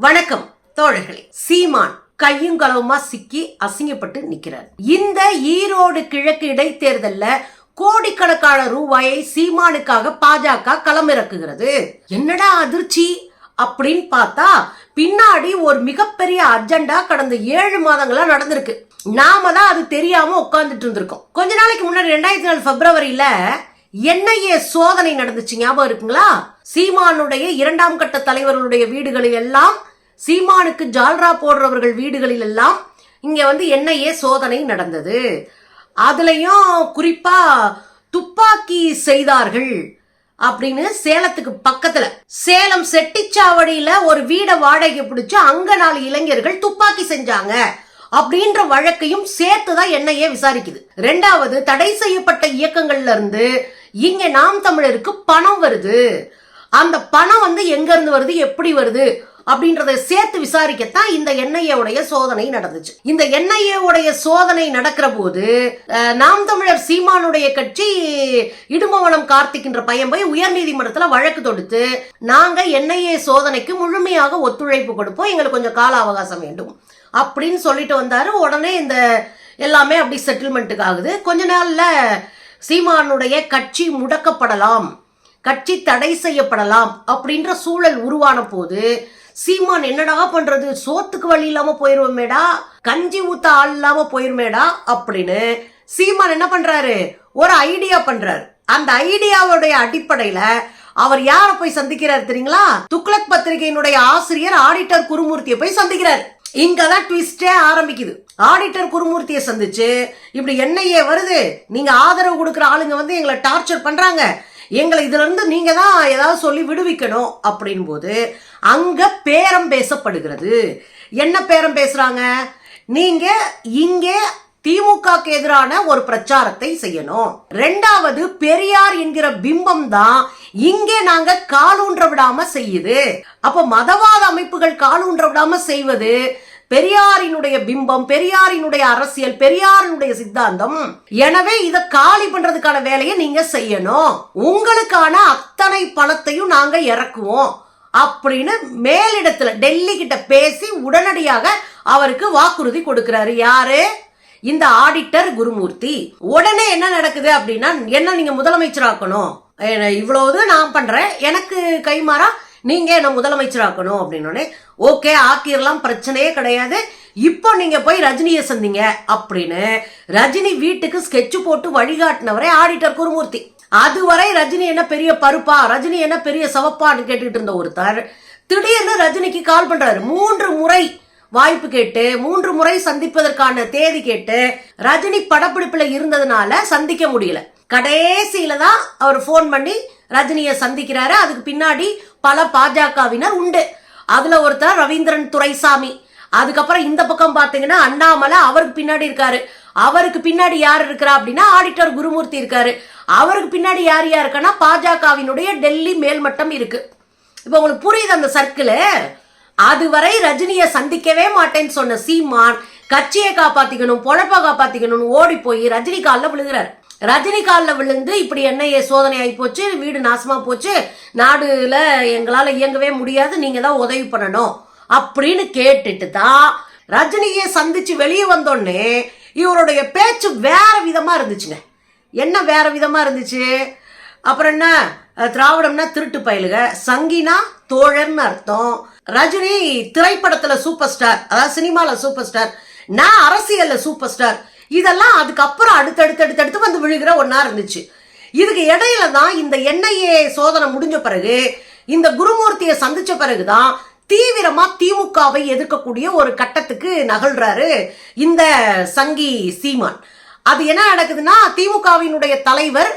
வணக்கம் தோழர்களே. சீமான் கையும் சிக்கி அசிங்கப்பட்டு நிக்கிறார். இந்த ஈரோடு கிழக்கு இடைத்தேர்தல்ல கோடிக்கணக்கான ரூபாயை சீமானுக்காக பாஜக களமிறக்குகிறது. என்னடா அதிர்ச்சி? அப்படின்னு பார்த்தா பின்னாடி ஒரு மிகப்பெரிய அஜெண்டா கடந்த ஏழு மாதங்களா நடந்திருக்கு. நாம தான் அது தெரியாம உட்கார்ந்துட்டு இருந்திருக்கோம். கொஞ்ச நாளைக்கு முன்னாடி ரெண்டாயிரத்தி நாலு பிப்ரவரியில என்ஐஏ சோதனை நடந்துச்சு. ஞாபகம் இருக்குங்களா? சீமானுடைய இரண்டாம் கட்ட தலைவர்களுடைய வீடுகளில் எல்லாம் சீமானுக்கு ஜால்ரா போடுறவர்கள் வீடுகளில் எல்லாம் இங்க வந்து என்ஐஏ சோதனை நடந்தது. அதுலயும் குறிப்பா துப்பாக்கி செய்தார்கள் அப்படின்னு சேலத்துக்கு பக்கத்துல. சேலம் செட்டிச்சாவடியில ஒரு வீடை வாடகை பிடிச்சு அங்க நாலு இளைஞர்கள் துப்பாக்கி செஞ்சாங்க அப்படின்ற வழக்கையும் சேர்த்து தான் என்னையே விசாரிக்குது. ரெண்டாவது தடை செய்யப்பட்ட இயக்கங்கள்ல இருந்து இங்க நாம் தமிழருக்கு பணம் வருது. அந்த பணம் வந்து எங்க இருந்து வருது? எப்படி வருது? அப்படின்றத சேர்த்து விசாரிக்கத்தான் இந்த என்ஐஏவுடைய சோதனை நடந்துச்சு. இந்த என்ஐஏவுடைய சோதனை நடக்கிற போது நாம் தமிழர் சீமானுடைய கட்சி இடுமவனம் கார்த்திக்கின்ற பையன் போய் உயர்நீதிமன்றத்தில் வழக்கு தொடுத்து நாங்க என்ஐஏ சோதனைக்கு முழுமையாக ஒத்துழைப்பு கொடுப்போம் எங்களுக்கு கொஞ்சம் கால அவகாசம் வேண்டும். அப்படின்னு சொல்லிட்டு வந்தாரு. உடனே இந்த எல்லாமே அப்படி செட்டில்மெண்ட்டுக்கு ஆகுது. கொஞ்ச நாள்ல சீமானுடைய கட்சி முடக்கப்படலாம் கட்சி தடை செய்யப்படலாம் அப்படின்ற சூழல் உருவான போது சீமான் என்னடா பண்றது? சோத்துக்கு வழி இல்லாம போயிருவோமேடா. கஞ்சி ஊத்த ஆள் இல்லாம போயிருமேடா அப்படின்னு சீமான் என்ன பண்றாரு? ஒரு ஐடியா பண்றாரு. அந்த ஐடியாவுடைய அடிப்படையில அவர் யாரை போய் சந்திக்கிறார் தெரியுங்களா? துக்ளக் பத்திரிகையினுடைய ஆசிரியர் ஆடிட்டர் குருமூர்த்தியை போய் சந்திக்கிறார். இங்கதான் ட்விஸ்டே ஆரம்பிக்குது. ஆடிட்டர் குருமூர்த்தியை சந்திச்சு இப்படி என்னையே வருது. நீங்க ஆதரவு கொடுக்குற ஆளுங்க வந்து எங்களை டார்ச்சர் பண்றாங்க. எங்களை இதிலிருந்து நீங்கள் தான் ஏதாவது சொல்லி விடுவிக்கணும் அப்படின் போது அங்கே பேரம் பேசப்படுகிறது. என்ன பேரம் பேசுகிறாங்க நீங்கள் இங்கே திமுகக்கு எதிரான ஒரு பிரச்சாரத்தை செய்யணும். ரெண்டாவது பெரியார் என்கிற பிம்பம் தான் இங்கே நாங்க காலூன்ற விடாம செய்யுது. அப்ப மதவாத அமைப்புகள் காலூன்ற விடாம செய்வது பெரியாரினுடைய பிம்பம் பெரியாரினுடைய அரசியல் பெரியாரினுடைய சித்தாந்தம். எனவே இதை காலி பண்றதுக்கான வேலையை நீங்க செய்யணும். உங்களுக்கான அத்தனை பணத்தையும் நாங்க இறக்குவோம். அப்படின்னு மேலிடத்துல டெல்லி கிட்ட பேசி உடனடியாக அவருக்கு வாக்குறுதி கொடுக்கிறாரு. யாரு? இந்த ஆடிட்டர் குருமூர்த்தி. உடனே என்ன நடக்குது அப்படின்னா என்ன நீங்க முதலமைச்சராக்கணும்? என்ன இவ்வளவு நான் பண்றேன். எனக்கு கைமாறா நீங்க என்ன முதலமைச்சராக்கணும் அப்படின்னோடனே ஓகே ஆக்கிரலாம் பிரச்சனையே கிடையாது. இப்போ நீங்க போய் ரஜினியை சந்திங்க அப்படின்னு ரஜினி வீட்டுக்கு ஸ்கெட்ச் போட்டு வழிகாட்டினவரே ஆடிட்டர் குருமூர்த்தி. அதுவரை ரஜினி என்ன பெரிய பருப்பா ரஜினி என்ன பெரிய சவப்பான்னு கேட்டுக்கிட்டு இருந்த ஒருத்தர் திடீர்னு ரஜினிக்கு கால் பண்றாரு. மூன்று முறை வாய்ப்பு கேட்டு மூன்று முறை சந்திப்பதற்கான தேதி கேட்டு ரஜினி படப்பிடிப்புல இருந்ததுனால சந்திக்க முடியல. கடைசியில தான் அவர் ஃபோன் பண்ணி ரஜினியை சந்திக்கிறாரு. அதுக்கு பின்னாடி பல பாஜகவினர் உண்டு. அதுல ஒருத்தர் ரவீந்திரன் துரைசாமி. அதுக்கப்புறம் இந்த பக்கம் பாத்தீங்கன்னா அண்ணாமலை அவருக்கு பின்னாடி இருக்காரு. அவருக்கு பின்னாடி யார் இருக்கிறா அப்படின்னா ஆடிட்டர் குருமூர்த்தி இருக்காரு. அவருக்கு பின்னாடி யார் யார் இருக்கான்னா பாஜகவினுடைய டெல்லி மேல்மட்டம் இருக்கு. இப்போ உங்களுக்கு புரியுது அந்த சர்க்கிள்? அதுவரை ரஜினியை சந்திக்கவே மாட்டேன்னு சொன்ன சீமான் கட்சியை காப்பாத்திக்கணும் பொழப்பை காப்பாத்திக்கணும்னு ஓடி போய் ரஜினி காலில் விழுகிறார். ரஜினி காலில் விழுந்து இப்படி என்ன சோதனை ஆகி போச்சு வீடு நாசமா போச்சு நாடுல எங்களால இயங்கவே முடியாது நீங்க தான் உதவி பண்ணணும் அப்படின்னு கேட்டுட்டு தான் ரஜினியை சந்திச்சு வெளியே வந்தோடனே இவருடைய பேச்சு வேற விதமா இருந்துச்சுங்க. என்ன வேற விதமா இருந்துச்சு? அப்புறம் என்ன? திராவிடம்னா திருட்டு பயலுக. சங்கினா தோழர்னு அர்த்தம். ரஜினி திரைப்படத்துல சூப்பர் ஸ்டார் அதாவது சினிமாவில் சூப்பர் ஸ்டார் நான் அரசியல்ல சூப்பர் ஸ்டார் இதெல்லாம் அதுக்கப்புறம் அடுத்தடுத்து அடுத்தடுத்து வந்து விழுகிற ஒன்றா இருந்துச்சு. இதுக்கு இடையில தான் இந்த என்ஐஏ சோதனை முடிஞ்ச பிறகு இந்த குருமூர்த்தியை சந்திச்ச பிறகுதான் தீவிரமா திமுகவை எதிர்க்கக்கூடிய ஒரு கட்டத்துக்கு நகழ்றாரு இந்த சங்கி சீமான். அது என்ன நடக்குதுன்னா திமுகவினுடைய தலைவர்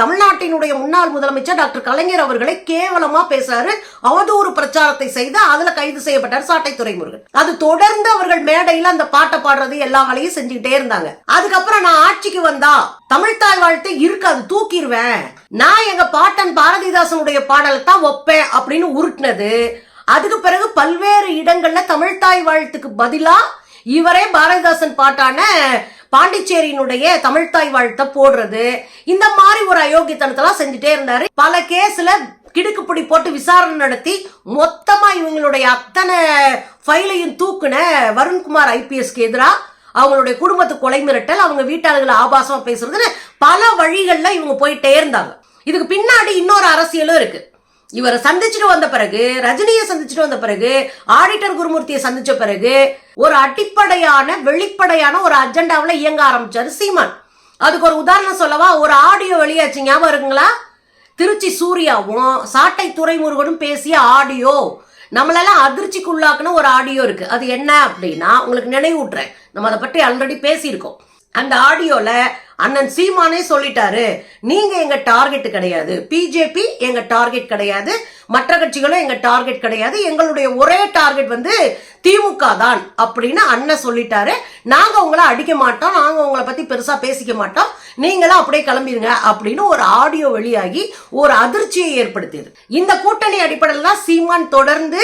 தமிழ்நாட்டினுடைய முன்னாள் முதலமைச்சர் டாக்டர் கலைஞர் அவர்களை கேவலமா பேசாரு அவதூறு பிரச்சாரத்தை செய்து அதுல கைது செய்யப்பட்டார் சாட்டை துறைமுருகன். அது தொடர்ந்து அவர்கள் மேடையில அந்த பாட்டை பாடுறது எல்லா வேலையும் செஞ்சுக்கிட்டே இருந்தாங்க. அதுக்கப்புறம் நான் ஆட்சிக்கு வந்தா தமிழ்தாய் வாழ்த்து இருக்காது தூக்கிடுவேன் நான் எங்க பாட்டன் பாரதிதாசனுடைய பாடலை தான் வைப்பேன் அப்படின்னு உருட்டினது. அதுக்கு பிறகு பல்வேறு இடங்கள்ல தமிழ்தாய் வாழ்த்துக்கு பதிலா இவரே பாரதிதாசன் பாட்டான பாண்டிச்சேரியினுடைய தமிழ்தாய் வாழ்த்த போடுறது. இந்த மாதிரி ஒரு அயோக்கியத்தனத்தெல்லாம் செஞ்சுட்டே இருந்தாரு. பல கேஸ்ல கிடுக்குப்பிடி போட்டு விசாரணை நடத்தி மொத்தமா இவங்களுடைய அத்தனை ஃபைலையும் தூக்குன வருண்குமார் ஐபிஎஸ்க்கு எதிராக அவங்களுடைய குடும்பத்து கொலை மிரட்டல் அவங்க வீட்டாளர்களை ஆபாசமா பேசுறதுன்னு பல வழிகள்ல இவங்க போயிட்டே இருந்தாங்க. இதுக்கு பின்னாடி இன்னொரு அரசியலும் இருக்கு. இவரை சந்திச்சுட்டு வந்த பிறகு ரஜினியை சந்திச்சுட்டு வந்த பிறகு ஆடிட்டர் குருமூர்த்தியை சந்திச்ச பிறகு ஒரு அடிப்படையான வெளிப்படையான ஒரு அஜெண்டாவில் இயங்க ஆரம்பிச்சாரு சீமான். அதுக்கு ஒரு உதாரணம் சொல்லவா? ஒரு ஆடியோ வெளியாச்சு ஞாபகம் இருக்குங்களா? திருச்சி சூர்யாவும் சாட்டை துறைமுருகனும் பேசிய ஆடியோ. நம்மளெல்லாம் அதிர்ச்சிக்குள்ளாக்குன ஒரு ஆடியோ இருக்கு. அது என்ன அப்படின்னா உங்களுக்கு நினைவூட்டுறேன். நம்ம அதை பற்றி ஆல்ரெடி பேசியிருக்கோம். அந்த ஆடியோவில் அண்ணன் சீமானே சொல்லிட்டாரு. நீங்க எங்க டார்கெட் கிடையாது. பிஜேபி எங்க டார்கெட் கிடையாது. மற்ற கட்சிகளும் எங்க டார்கெட் கிடையாது. எங்களுடைய ஒரே டார்கெட் வந்து திமுக தான் அப்படின்னு அண்ணன் சொல்லிட்டாரு. நாங்க உங்களை அடிக்க மாட்டோம். நாங்க உங்களை பத்தி பெருசா பேசிக்க மாட்டோம். நீங்களும் அப்படியே கிளம்பிடுங்க அப்படின்னு ஒரு ஆடியோ வெளியாகி ஒரு அதிர்ச்சியை ஏற்படுத்தியது. இந்த கூட்டணி அடிப்படையில் தான் சீமான் தொடர்ந்து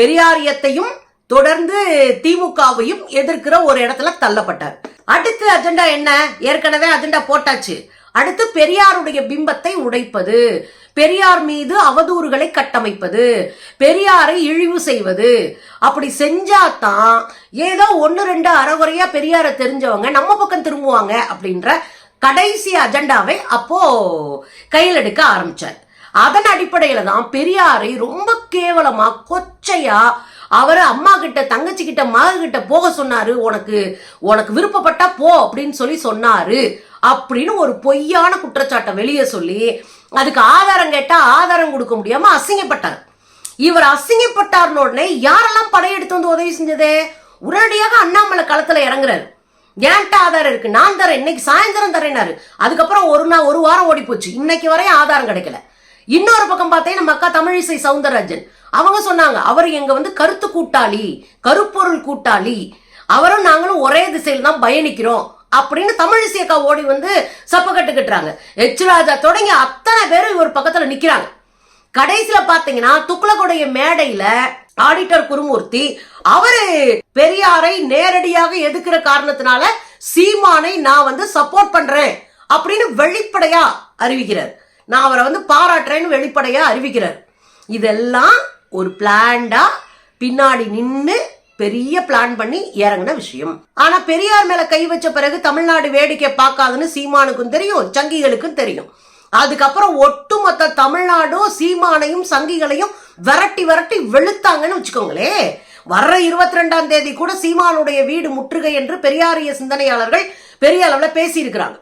பெரியாரியத்தையும் தொடர்ந்து திமுகவையும் எதிர்க்கிற ஒரு இடத்துல தள்ளப்பட்டார். அடுத்து அஜெண்டா என்ன? ஏற்கனவே அஜெண்டா போட்டாச்சு. அடுத்து பெரியாருடைய பிம்பத்தை உடைப்பது. பெரியார் மீது அவதூறுகளை கட்டமைப்பது. பெரியாரை இழிவு செய்வது. அப்படி செஞ்சாதான் ஏதோ ஒன்று ரெண்டு அறகுறையா பெரியாரை தெரிஞ்சவங்க நம்ம பக்கம் திரும்புவாங்க அப்படின்ற கடைசி அஜெண்டாவை அப்போ கையில் எடுக்க ஆரம்பிச்சார். அதன் அடிப்படையில தான் பெரியாரை ரொம்ப கேவலமா கொச்சையா அவர் அம்மா கிட்ட தங்கச்சி கிட்ட மக கிட்ட போக சொன்னாரு. உனக்கு உனக்கு விருப்பப்பட்டா போ அப்படின்னு சொல்லி சொன்னாரு. அப்படின்னு ஒரு பொய்யான குற்றச்சாட்டை வெளியே சொல்லி அதுக்கு ஆதாரம் கேட்டா ஆதாரம் கொடுக்க முடியாம அசிங்கப்பட்டார். இவர் அசிங்கப்பட்டார்னு உடனே யாரெல்லாம் படையெடுத்து வந்து உதவி செஞ்சதே? உடனடியாக அண்ணாமலை களத்துல இறங்குறாரு. ஏன்ட்ட ஆதாரம் இருக்கு? நான் தரேன். இன்னைக்கு சாயந்தரம் தரேனாரு அதுக்கப்புறம் ஒரு நாள் ஒரு வாரம் ஓடி போச்சு இன்னைக்கு வரையும் ஆதாரம் கிடைக்கல. இன்னொரு பக்கம் பார்த்தீங்கன்னா நம்ம அக்கா தமிழிசை சவுந்தரராஜன். அவங்க சொன்னாங்க அவர் எங்க வந்து கருத்து கூட்டாளி கருப்பொருள் கூட்டாளி. அவரும் நாங்களும் ஒரே திசையில் தான் பயணிக்கிறோம். அப்படின்னு தமிழிசை அக்கா ஓடி வந்து சப்பக்கட்டு கட்டுறாங்க எச் ராஜா தொடங்கி அத்தனை பேரும் இவர் பக்கத்துல நிக்கிறாங்க. கடைசியில பாத்தீங்கன்னா துக்ளகுடைய மேடையில ஆடிட்டர் குருமூர்த்தி அவரு பெரியாரை நேரடியாக எதுக்குற காரணத்தினால சீமானை நான் வந்து சப்போர்ட் பண்றேன் அப்படின்னு வெளிப்படையா அறிவிக்கிறார். நான் அவரை வந்து பாராட்டுறேன்னு வெளிப்படையா அறிவிக்கிறார். இதெல்லாம் ஒரு பிளான்டா பின்னாடி நின்று பெரிய பிளான் பண்ணி இறங்கின விஷயம். ஆனா பெரியார் மேல கை வச்ச பிறகு தமிழ்நாடு வேடிக்கை பார்க்காதுன்னு சீமானுக்கும் தெரியும் சங்கிகளுக்கும் தெரியும். அதுக்கப்புறம் ஒட்டுமொத்த தமிழ்நாடும் சீமானையும் சங்கிகளையும் விரட்டி விரட்டி வெளுத்தாங்கன்னு வச்சுக்கோங்களே. வர்ற இருபத்தி ரெண்டாம் தேதி கூட சீமானுடைய வீடு முற்றுகை என்று பெரியாரிய சிந்தனையாளர்கள் பெரிய அளவில் பேசியிருக்கிறாங்க.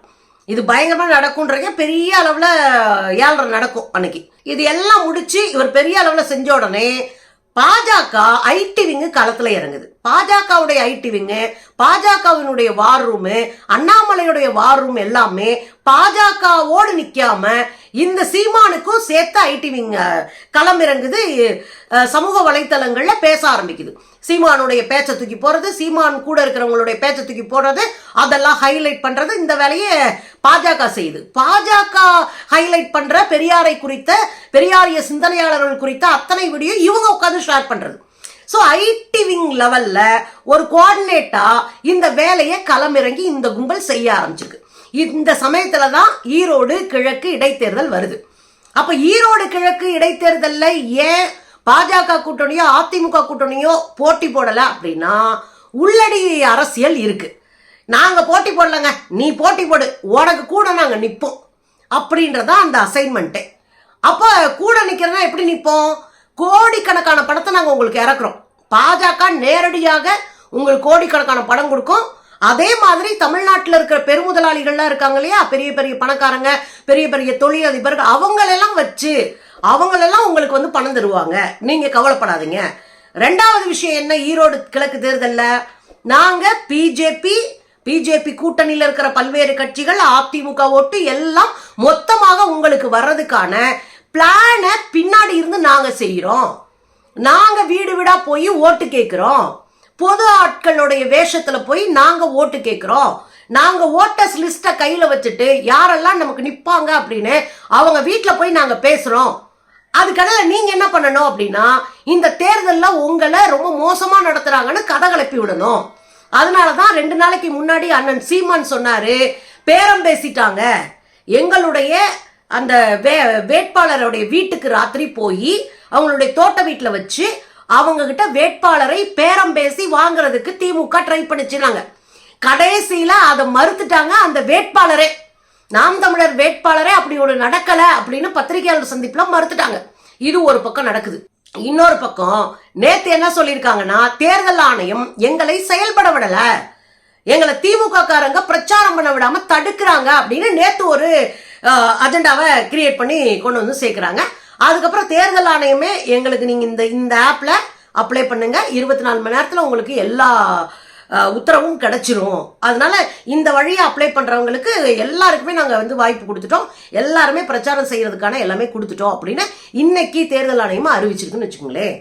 இது பயங்கரமாக நடக்கும்ன்றீங்க பெரிய அளவில் ஏழரை நடக்கும் அன்னைக்கு. இது எல்லாம் முடிச்சு இவர் பெரிய அளவில் செஞ்ச உடனே பாஜக ஐடி விங்கு களத்தில் இறங்குது. பாஜகவுடைய ஐடி விங்கு பாஜகவினுடைய வார் ரூமு அண்ணாமலையுடைய வார் ரூம் எல்லாமே பாஜகவோடு நிற்காம இந்த சீமானுக்கும் சேர்த்து ஐடி விங்க களம் இறங்குது சமூக வலைத்தளங்களில் பேச ஆரம்பிக்குது. சீமானுடைய பேச்சை தூக்கி போடுறது சீமான் கூட இருக்கிறவங்களுடைய பேச்சை தூக்கி போடுறது அதெல்லாம் ஹைலைட் பண்ணுறது இந்த வேலையை பாஜக செய்யுது. பாஜக ஹைலைட் பண்ணுற பெரியாரை குறித்த பெரியாரிய சிந்தனையாளர்கள் குறித்த அத்தனை வீடியோ இவங்க உட்காந்து ஷேர் பண்ணுறது ஸோ ஐடி விங் ஒரு கோஆர்டினேட்டாக இந்த வேலையை களமிறங்கி இந்த கும்பல் செய்ய ஆரம்பிச்சிருக்கு இந்த சமயத்தில் தான் ஈரோடு கிழக்கு இடைத்தேர்தல் வருது. அப்போ ஈரோடு கிழக்கு இடைத்தேர்தலில் ஏன் பாஜக கூட்டணியோ அதிமுக கூட்டணியோ போட்டி போடலை அப்படின்னா உள்ளடி அரசியல் இருக்கு. நாங்கள் போட்டி போடலங்க நீ போட்டி போடு உனக்கு கூட நாங்கள் நிற்போம் அப்படின்றதா அந்த அசைன்மெண்ட்டு அப்போ கூட நிக்கிறதா எப்படி நிற்போம் கோடிக்கணக்கான பணத்தை நாங்கள் உங்களுக்கு இறக்குறோம். பாஜக நேரடியாக உங்களுக்கு கோடிக்கணக்கான பணம் கொடுக்கும். அதே மாதிரி தமிழ்நாட்டில் இருக்கிற பெருமுதலாளிகள்லாம் இருக்காங்க இல்லையா? பெரிய பெரிய பணக்காரங்க பெரிய பெரிய தொழிலதிபர்கள் அவங்களெல்லாம் வச்சு அவங்களெல்லாம் உங்களுக்கு வந்து பணம் தருவாங்க. நீங்கள் கவலைப்படாதீங்க. ரெண்டாவது விஷயம் என்ன? ஈரோடு கிழக்கு தேர்தலில் நாங்கள் பிஜேபி பிஜேபி கூட்டணியில் இருக்கிற பல்வேறு கட்சிகள் அதிமுக ஓட்டு எல்லாம் மொத்தமாக உங்களுக்கு வர்றதுக்கான பிளானை பின்னாடி இருந்து நாங்கள் செய்கிறோம் நாங்கள் வீடு வீடாக போய் ஓட்டு கேட்குறோம் பொது ஆட்களுடைய வேஷத்தில் போய் நாங்கள் ஓட்டு கேட்குறோம் நாங்கள் ஓட்டர்ஸ் லிஸ்ட்டை கையில் வச்சுட்டு யாரெல்லாம் நமக்கு நிற்பாங்க அப்படின்னு அவங்க வீட்டில் போய் நாங்கள் பேசுகிறோம் அதுக்கடையில நீங்க என்ன பண்ணணும் அப்படின்னா இந்த தேர்தல்ல உங்களை ரொம்ப மோசமா நடத்துறாங்கன்னு கதை கிளப்பி விடணும். அதனாலதான் ரெண்டு நாளைக்கு முன்னாடி அண்ணன் சீமான் சொன்னாரு பேரம் பேசிட்டாங்க. எங்களுடைய அந்த வே வேட்பாளருடைய வீட்டுக்கு ராத்திரி போய் அவங்களுடைய தோட்ட வீட்டில் வச்சு அவங்க கிட்ட வேட்பாளரை பேரம் பேசி வாங்குறதுக்கு திமுக ட்ரை பண்ணிச்சுனாங்க. கடைசியில அதை மறுத்துட்டாங்க அந்த வேட்பாளரே. நாம் தமிழர் வேட்பாளரே அப்படி ஒரு நடக்கல அப்படின்னு பத்திரிகையாளர் சந்திப்புல மறுத்துட்டாங்க. இது ஒரு பக்கம் நடக்குது. இன்னொரு பக்கம் நேத்து என்ன சொல்லியிருக்காங்கன்னா தேர்தல் ஆணையம் எங்களை செயல்பட விடல. எங்களை திமுக காரங்க பிரச்சாரம் பண்ண விடாம தடுக்கிறாங்க அப்படின்னு நேத்து ஒரு அஜெண்டாவை கிரியேட் பண்ணி கொண்டு வந்து சேர்க்குறாங்க. அதுக்கப்புறம் தேர்தல் ஆணையமே எங்களுக்கு நீங்க இந்த இந்த ஆப்ல அப்ளை பண்ணுங்க. இருபத்தி நாலு மணி நேரத்தில் உங்களுக்கு எல்லா உத்தரவும் கிடைச்சிரும். அதனால இந்த வழியை அப்ளை பண்றவங்களுக்கு எல்லாருக்குமே நாங்க வந்து வாய்ப்பு கொடுத்துட்டோம். எல்லாருமே பிரச்சாரம் செய்யறதுக்கான எல்லாமே கொடுத்துட்டோம் அப்படின்னு இன்னைக்கு தேர்தல் ஆணையமா அறிவிச்சிருக்குன்னு வச்சுக்கோங்களேன்.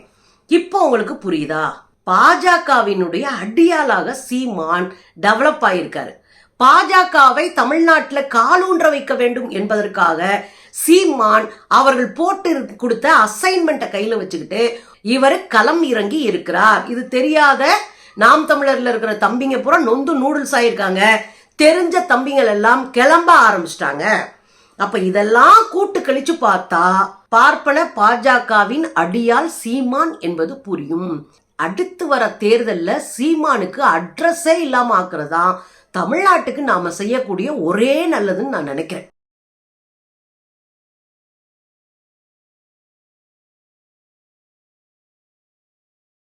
இப்போ உங்களுக்கு புரியுதா? பாஜகவினுடைய அடியாளாக சீமான் டெவலப் ஆயிருக்காரு. பாஜகவை தமிழ்நாட்டில் காலூன்ற வைக்க வேண்டும் என்பதற்காக சீமான் அவர்கள் போட்டு கொடுத்த அசைன்மெண்ட்டை கையில் வச்சுக்கிட்டு இவர் களம் இறங்கி இருக்கிறார். இது தெரியாத நாம் தமிழர்ல இருக்கிற தம்பிங்க பூரா நொந்து நூடுல்ஸ் ஆயிருக்காங்க. தெரிஞ்ச தம்பிங்கள் எல்லாம் கிளம்ப ஆரம்பிச்சிட்டாங்க. அப்ப இதெல்லாம் கூட்டு கழிச்சு பார்த்தா பார்ப்பன பாஜகவின் அடியால் சீமான் என்பது புரியும். அடுத்து வர தேர்தலில் சீமானுக்கு அட்ரஸே இல்லாம ஆக்குறதா தமிழ்நாட்டுக்கு நாம செய்யக்கூடிய ஒரே நல்லதுன்னு நான் நினைக்கிறேன்.